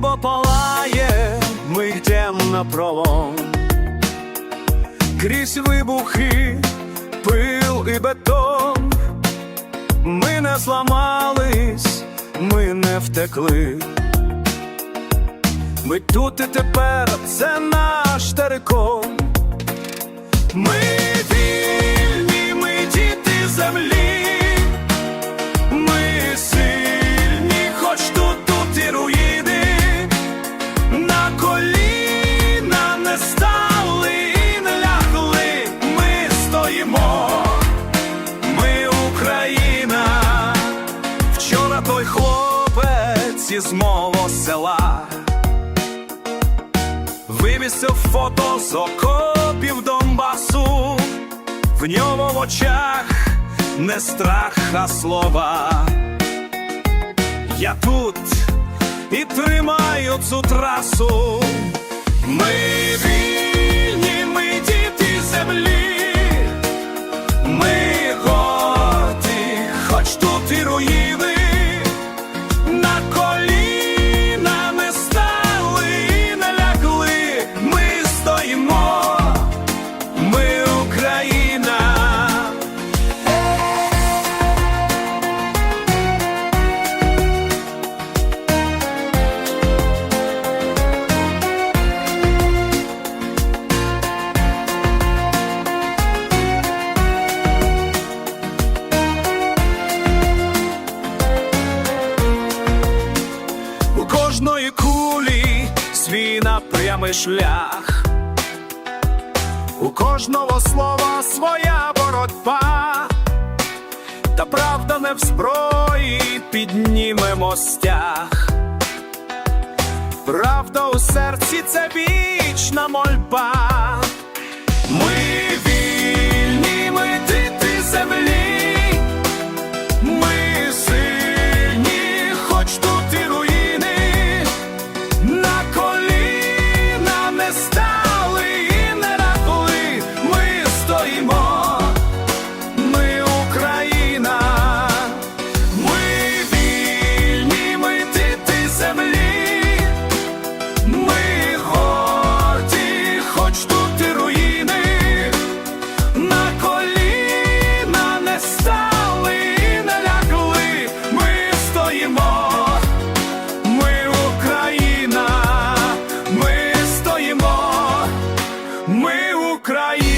небо палає, ми йдем на пролом, крізь вибухи, пил і бетон, ми не зламались, ми не втекли. Ми тут і тепер це наш терикон. Ми хлопець із мого села вивісив фото з окопів Донбасу. В ньому в очах не страх, а слова. Я тут і тримаю цю трасу. Ми вільні, ми діти землі. Свій напрямий шлях, у кожного слова своя боротьба, та правда не в зброї піднімемо стяг. Правда у серці це вічна мольба. ми Україна!